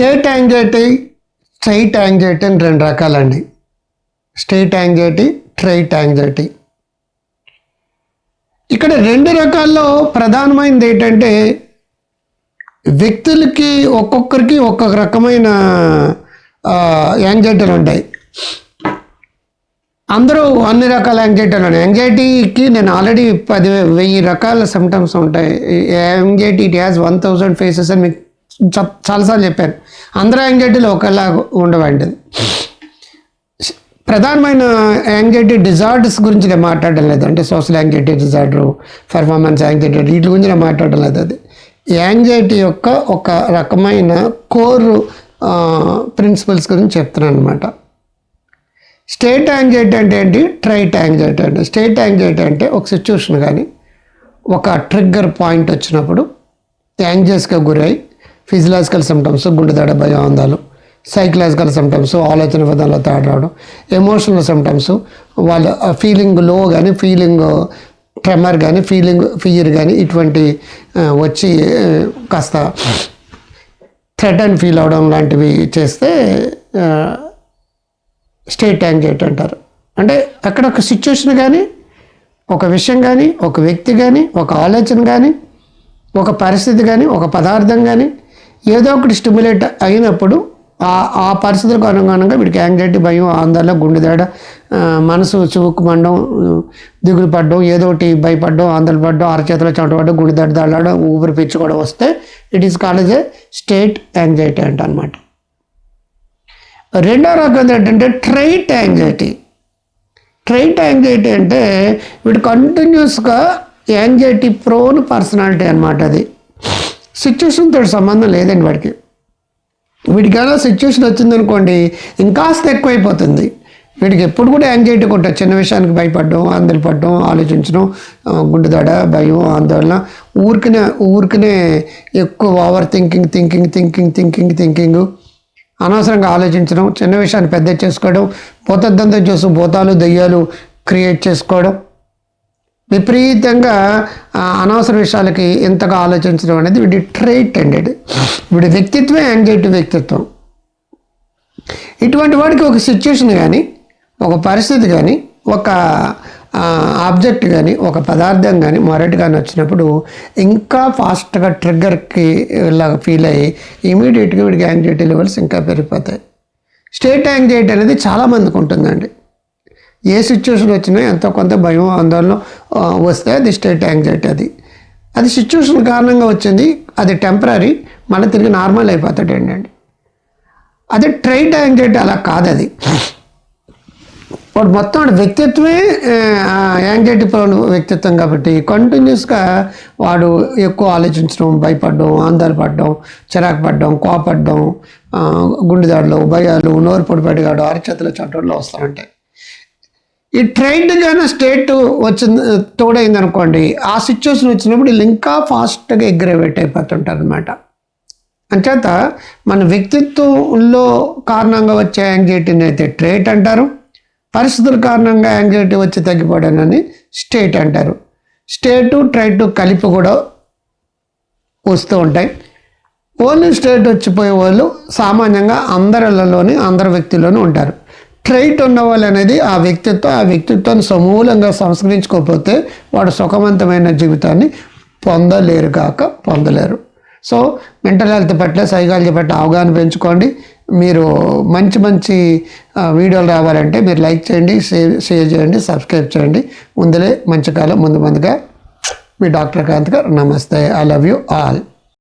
State anxiety straight anxiety అని రెండు రకాలండి. State anxiety trait anxiety. ఇక్కడ రెండు రకాల్లో ప్రధానమైనది ఏంటంటే వ్యక్తులకి ఒక్కొక్కరికి ఒక్కొక్క రకమైన యాంగ్జైటీలు ఉంటాయి. అందరూ అన్ని రకాల యాంగ్జైటీలు ఉన్నాయి. యాంగ్జైటీకి నేను ఆల్రెడీ పది వెయ్యి రకాల సిమ్టమ్స్ ఉంటాయి. Anxiety it has one thousand faces అని మీకు చాలాసార్లు చెప్పాను అందరూ యాంగ్జైటీలు ఒకలా ఉండవండి. ప్రధానమైన యాంగ్జైటీ డిజార్డర్స్ గురించి నేను మాట్లాడడం లేదు. అంటే social anxiety disorder performance anxiety వీటి గురించి నేను మాట్లాడడం లేదు. అది యాంగ్జైటీ యొక్క ఒక రకమైన కోర్ ప్రిన్సిపల్స్ గురించి చెప్తున్నాను అనమాట స్టేట్ యాంగ్జైటీ అంటే ఏంటి? ట్రైట్ యాంగ్జైటీ అంటే స్టేట్ యాంగ్జైటీ అంటే ఒక సిచ్యువేషన్ కానీ ఒక ట్రిగ్గర్ పాయింట్ వచ్చినప్పుడు యాంగ్జైస్గా గురై ఫిజియలాజికల్ సిమ్టమ్స్ గుండెదడ భయం అందాలు సైకలాజికల్ సిమ్టమ్స్ ఆలోచన విధానంలో తేడా రావడం ఎమోషనల్ సిమ్టమ్స్ వాళ్ళ ఫీలింగ్లో కానీ ఫీలింగ్ ట్రెమర్ కానీ ఫీలింగ్ ఫియర్ కానీ ఇటువంటి వచ్చి కాస్త థ్రెట్ అండ్ ఫీల్ అవడం లాంటివి చేస్తే స్టేట్ యాంగ్జైటీ అంటారు. అంటే అక్కడ ఒక సిచ్యువేషన్ కానీ ఒక విషయం కానీ ఒక వ్యక్తి కానీ ఒక ఆలోచన కానీ ఒక పరిస్థితి కానీ ఒక పదార్థం కానీ ఏదో ఒకటి స్టిమ్యులేట్ అయినప్పుడు ఆ ఆ పరిస్థితులకు అనుగుణంగా వీడికి యాంగ్జైటీ భయం ఆందోళన గుండెదాడ మనసు చివుక్కుమండం దిగులు పడడం ఏదో ఒకటి భయపడడం ఆందోళన పడడం అరచేతిలో చెమట పడడం గుండెదాడ దాడడం ఊపిరి పీల్చుకోవడం వస్తే it is called a state anxiety అంట అనమాట రెండో రకం ఏంటంటే ట్రైట్ యాంగ్జైటీ ట్రైట్ యాంగ్జైటీ అంటే వీడు కంటిన్యూస్గా యాంగ్జైటీ ప్రోన్ పర్సనాలిటీ అనమాట అది. సిచ్యువేషన్తో సంబంధం లేదండి వాడికి. వీడికి ఏదో సిచ్యువేషన్ వచ్చిందనుకోండి ఇంకాస్త ఎక్కువైపోతుంది. వీడికి ఎప్పుడు కూడా యాంగ్జైటీ ఉంటుంది చిన్న విషయానికి భయపడడం ఆందోళన పడడం ఆలోచించడం ఆ, భయం ఆందోళన. ఊరికనే ఊరికనే ఎక్కువ over thinking thinking thinking thinking thinking అనవసరంగా ఆలోచించడం చిన్న విషయాన్ని పెద్ద చేసుకోవడం భూతద్దంతో చూసి భూతాలు దయ్యాలు క్రియేట్ చేసుకోవడం. విపరీతంగా అనవసర విషయాలకి ఎంతగా ఆలోచించడం అనేది వీడి ట్రైట్ అండి వీడి వ్యక్తిత్వమే యాంగ్జైటీ వ్యక్తిత్వం. ఇటువంటి వాడికి ఒక సిచ్యుయేషన్ కానీ ఒక పరిస్థితి కానీ ఒక ఆబ్జెక్ట్ కానీ ఒక పదార్థం కానీ మొరటి కానీ వచ్చినప్పుడు ఇంకా ఫాస్ట్గా ట్రిగ్గర్కి లాగా ఫీల్ అయ్యి ఇమీడియట్గా వీడికి యాంగ్జైటీ లెవెల్స్ ఇంకా పెరిగిపోతాయి. స్టేట్ యాంగ్జైటీ అనేది చాలామందికి ఉంటుందండి. ఏ సిచ్యువేషన్ వచ్చినా ఎంతో కొంత భయం ఆందోళన వస్తే అది స్టేట్ యాంగ్జైటీ అది. అది సిచ్యువేషన్ కారణంగా వచ్చింది అది టెంపరీ మళ్ళీ తిరిగి నార్మల్ అయిపోతాడు ఏంటండి? అది ట్రైట్ యాంగ్జైటీ అలా కాదు అది వాడు మొత్తం వాడి వ్యక్తిత్వమే యాంగ్జైటీ పవన్ వ్యక్తిత్వం కాబట్టి కంటిన్యూస్గా వాడు ఎక్కువ ఆలోచించడం భయపడడం ఆందోళన పడడం చిరాకు పడడం కోపడడం గుండెదాడులు భయాలు నోరు పొడిపడిగాడు పడిగాడు చట్టంలో వస్తూ ఈ ఈ ట్రైన్డ్గానే స్టేట్ వచ్చింది తోడైంది అనుకోండి ఆ సిచ్యువేషన్ వచ్చినప్పుడు వీళ్ళు ఇంకా ఫాస్ట్గా ఎగ్రేవేట్ అయిపోతుంటారు అనమాట అంచేత మన వ్యక్తిత్వంలో కారణంగా వచ్చే యాంగ్జైటీని అయితే ట్రేట్ అంటారు పరిస్థితుల కారణంగా యాంగ్జైటీ వచ్చి తగ్గిపోవడానని స్టేట్ అంటారు. స్టేటు ట్రైట్ కలిపి కూడా వస్తూ ఉంటాయి. ఓన్లీ స్టేట్ వచ్చిపోయే వాళ్ళు సామాన్యంగా అందరిలోని అందరి వ్యక్తిలోనూ ఉంటారు. ట్రైట్ ఉన్నవాళ్ళు అనేది ఆ వ్యక్తిత్వం ఆ వ్యక్తిత్వాన్ని సమూలంగా సంస్కరించుకోకపోతే వాడు సుఖవంతమైన జీవితాన్ని పొందలేరు కాక పొందలేరు. సో మెంటల్ హెల్త్ పట్ల సైకాలజీ పట్ల అవగాహన పెంచుకోండి. మీరు మంచి మంచి వీడియోలు రావాలంటే మీరు లైక్ చేయండి షేర్ షేర్ చేయండి సబ్స్క్రైబ్ చేయండి. ముందులే మంచి కాలం ముందు ముందుగా మీ డాక్టర్ కాంత్ గారు నమస్తే ఐ లవ్ యూ ఆల్.